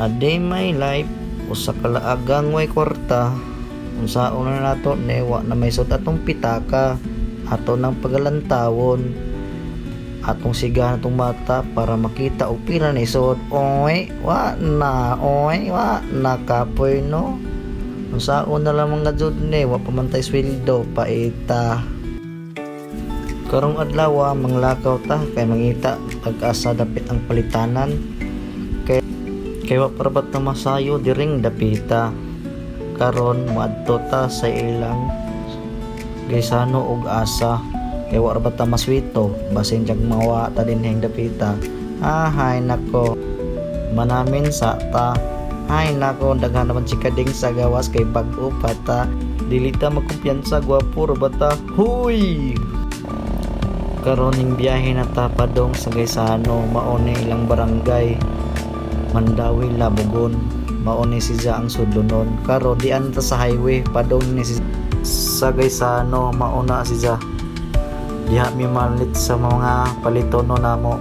A day my life usa ka laagang way kwarta unsa una nato newa na may sud atong pitaka ato ng pagalantawon atong siga atong mata para makita og pila ni sud. Oy wa na oy wa na kapoy no? Unsa una lamang nga jud ni wa pamantay sweldo paita karong adlaw manglakaw ta kay mangita pag-asa dapit ang palitanan. Kay kay wa parabat na masayo diring dapita. Karon moadto ta sa ilang gaysano og asa. Kay wa rabat maswito. Basin jag mawa ta din heng dapita. Ah hay nako. Manamin sa ta. Ay nako daghan naman si kading sa gawas kay bag-o pa ta. Dili ta magkumpiyansa gwapo bata huy! Karon ning biyahe na ta padong sa Gaysano. Maone ilang barangay Mandawi Labugon. Maone si Za ang sudlonon karon di ta sa highway padong ni si sa Gaysano mauna si Za diha mi malit sa mga palitono namo.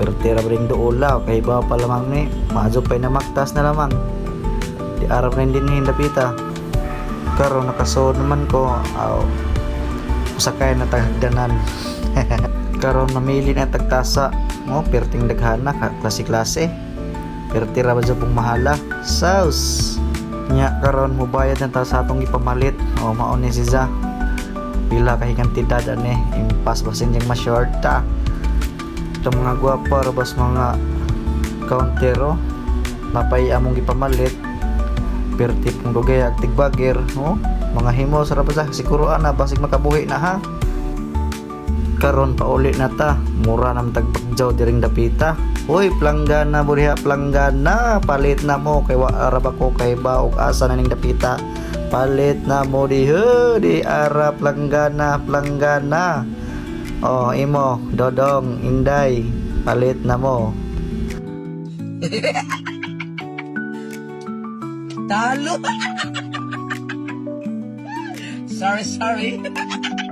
Pero tira ring doula kay ba pa lamang ni? Maadyo pay na maktas na lamang. Di arab rin din hindapita karon nakasuod naman ko. Aw sakay na tagdanan. Karon namili na tagtasa mo perting daghana ka klase klase. Perti ra dyan pong mahala? Sauce nya karon mo bayad na ta sa atong ipamalit. O maon ni si Za. Pila kay kantidad ani impas basin yang ma-short ta itong mga gwapa rabas mga countero napay among ipamalit. Perti pong dugay ag tigbager no? Mga himo sa? Rabas siguro ana basig makabuhi na ha karon pauli na ta mura nam tagpagjaw diring dapita Uy, planggana mo diha, planggana. Palit na mo kay wa arab ako kay ba og asa na ning dapita. Palit na mo diha, di ara planggana, planggana. Oh, imo, dodong, inday. Palit na mo. Talo. sorry, sorry.